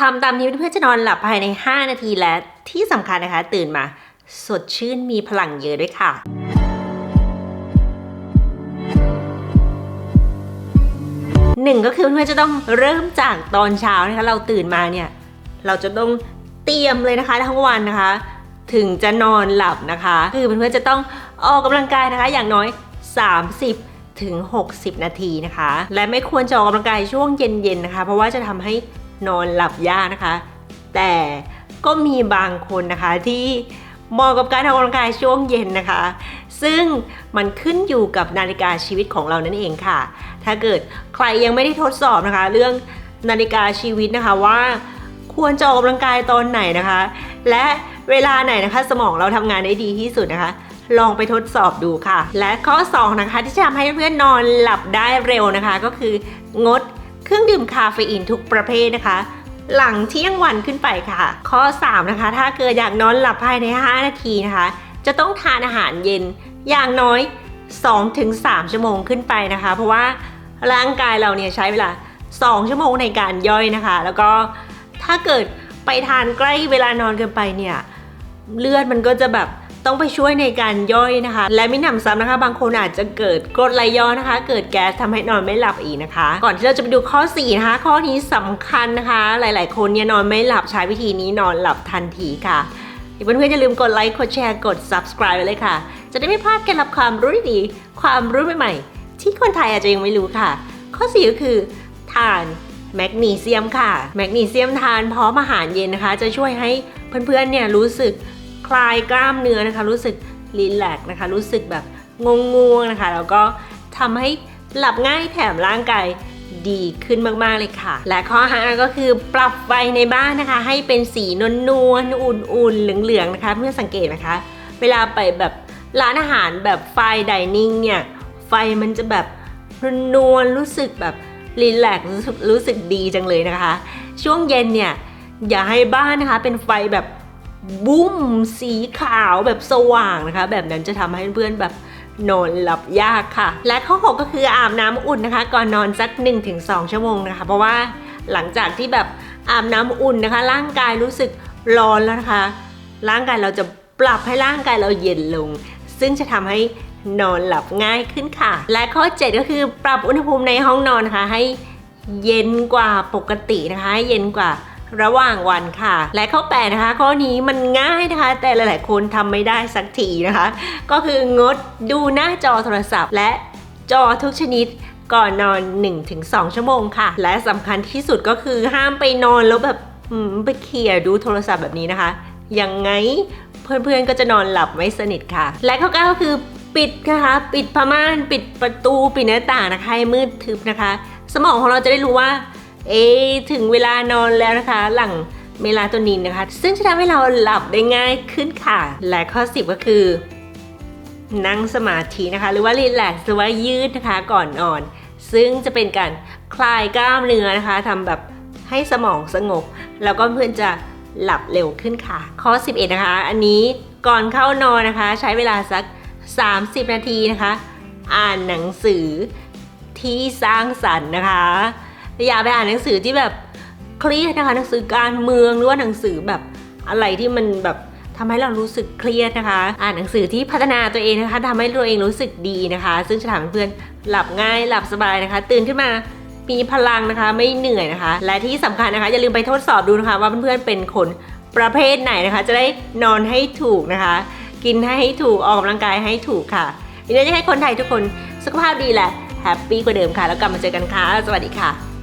ทำตามนี้เพื่อนๆจะนอนหลับภายใน 5 นาทีและที่สำคัญนะคะ ตื่นมา สดชื่นมีพลังเยอะด้วยค่ะหนึ่งก็คือเพื่อนจะต้องเริ่มจากตอนเช้านะคะเราตื่นมาเนี่ย เราจะต้องเตรียมเลยนะคะทั้งวันนะคะ ถึงจะนอนหลับนะคะ คือเพื่อนจะต้องออกกำลังกายนะคะ อย่างน้อย 30ถึง60 นาทีนะคะ และไม่ควรจะออกกำลังกายช่วงเย็นๆนะคะ เพราะว่าจะทำให้ นอนหลับยากนะคะ แต่ก็มีบางคนนะคะที่เหมาะกับการออกกำลังกายช่วงเย็นนะคะ ซึ่งมันขึ้นอยู่กับนาฬิกาชีวิตของเรานั่นเองค่ะ ถ้าเกิดใครยังไม่ได้ทดสอบนะคะ เรื่องนาฬิกาชีวิตนะคะว่า ควรจะออกกำลังกายตอนไหนนะคะ และเวลาไหนนะคะ สมองเราทำงานได้ดีที่สุดนะคะ ลองไปทดสอบดูค่ะ และข้อ 2 นะคะที่จะทำให้เพื่อนนอนหลับได้เร็วนะคะ ก็คืองด เครื่องดื่มคาเฟอีนทุกประเภทนะคะ หลังเที่ยงวันขึ้นไปค่ะ ข้อ 3 นะคะ ถ้าเกิดอยากนอนหลับภายใน 5 นาทีนะคะ จะต้องทานอาหารเย็นอย่างน้อย 2-3 ชั่วโมงขึ้นไปนะคะ เพราะว่าร่างกายเราเนี่ยใช้เวลา 2 ชั่วโมงในการย่อยนะคะ แล้วก็ถ้าเกิดไปทานใกล้เวลานอนเกินไปเนี่ย เลือดมันก็จะแบบ ต้องไปช่วยในการย่อยนะคะ และมิหนำซ้ำนะคะ บางคนอาจจะเกิดกรดไหลย้อนนะคะ เกิดแก๊สทำให้นอนไม่หลับอีกนะคะ ก่อนที่เราจะไปดูข้อ4นะคะ ข้อนี้สำคัญนะคะ หลาย ๆ คนเนี่ยนอนไม่หลับใช้วิธีนี้นอนหลับทันทีค่ะเพื่อนๆอย่าลืมกดไลค์กดแชร์กด subscribe ไว้เลยค่ะ จะได้ไม่พลาดเคล็ดลับความรู้ดีๆความรู้ใหม่ๆ ที่คนไทยอาจจะยังไม่รู้ค่ะ ข้อ4ก็คือทานแมกนีเซียมค่ะ แมกนีเซียมทานพร้อมอาหารเย็นนะคะ จะช่วยให้เพื่อนๆเนี่ยรู้สึก คลายกล้ามเนื้อนะคะ รู้สึกรีแลกนะคะ รู้สึกแบบงงๆนะคะ แล้วก็ทำให้หลับง่ายแถมร่างกายดีขึ้นมากๆเลยค่ะ และข้อ5ก็คือปรับไฟในบ้านนะคะ ให้เป็นสีนวลนวลๆอุ่นๆเหลืองๆนะคะ เพื่อสังเกตนะคะ เวลาไปแบบร้านอาหารแบบไฟดิเนิ่งเนี่ย ไฟมันจะแบบนวลๆรู้สึกแบบรีแลกรู้สึกรู้สึกดีจังเลยนะคะ ช่วงเย็นเนี่ย อย่าให้บ้านนะคะเป็นไฟแบบ บุ้มสีขาวแบบสว่างนะคะ แบบนั้นจะทำให้เพื่อนแบบนอนหลับยากค่ะ และข้อ6ก็คืออาบน้ำอุ่นนะคะ ก่อนนอนสัก 1-2 ชั่วโมงนะคะ เพราะว่าหลังจากที่แบบอาบน้ำอุ่นนะคะ ร่างกายรู้สึกร้อนแล้วนะคะ ร่างกายเราจะปรับให้ร่างกายเราเย็นลง ซึ่งจะทำให้นอนหลับง่ายขึ้นค่ะ และข้อ 7 ก็คือปรับอุณหภูมิในห้องนอนนะคะ ให้เย็นกว่าปกตินะคะ เย็นกว่า ระหว่างวันค่ะ และข้อ8นะคะ ข้อนี้มันง่ายนะคะ แต่หลาย ๆ คนทำไม่ได้สักทีนะคะ ก็คืองดดูหน้าจอโทรศัพท์ และจอทุกชนิดก่อนนอน 1-2 ชั่วโมงค่ะ และสำคัญที่สุดก็คือห้ามไปนอนแล้วแบบไปเขี่ยดูโทรศัพท์แบบนี้นะคะ ยังไงเพื่อนๆก็จะนอนหลับไม่สนิทค่ะ และข้อ9ก็คือปิดนะคะ ปิดผ้าม่าน ปิดประตู ปิดหน้าต่างนะคะให้มืดทึบนะคะ สมองของเราจะได้รู้ว่า เอะถึงเวลานอนแล้วนะคะ หลังเมลาโทนินนะคะ ซึ่งจะทำให้เราหลับได้ง่ายขึ้นค่ะ และข้อ 10 ก็คือ นั่งสมาธินะคะ หรือว่ารีแลกซ์หรือว่ายืดนะคะก่อนนอน ซึ่งจะเป็นการคลายกล้ามเนื้อนะคะทำแบบให้สมองสงบ แล้วก็เพื่อนจะหลับเร็วขึ้นค่ะ ข้อ 11 นะคะ อันนี้ก่อนเข้านอนนะคะ ใช้เวลาสัก 30 นาทีนะคะ อ่านหนังสือที่สร้างสรรค์นะคะ อย่าไปอ่านหนังสือที่แบบเครียดนะคะหนังสือการเมืองหรือว่าหนังสือแบบอะไรที่มันแบบทำให้เรารู้สึกเครียดนะคะ อ่านหนังสือที่พัฒนาตัวเองนะคะทำให้ตัวเองรู้สึกดีนะคะ ซึ่งจะทำให้เพื่อนหลับง่ายหลับสบายนะคะ ตื่นขึ้นมามีพลังนะคะ ไม่เหนื่อยนะคะ และที่สำคัญนะคะอย่าลืมไปทดสอบดูนะคะ ว่าเพื่อนๆเป็นคนประเภทไหนนะคะ จะได้นอนให้ถูกนะคะ กินให้ถูกออกกำลังกายให้ถูกค่ะวิดีโอจะให้คนไทยทุกคนสุขภาพดีและแฮปปี้กว่าเดิมค่ะ แล้วกลับมาเจอกันค่ะ สวัสดีค่ะ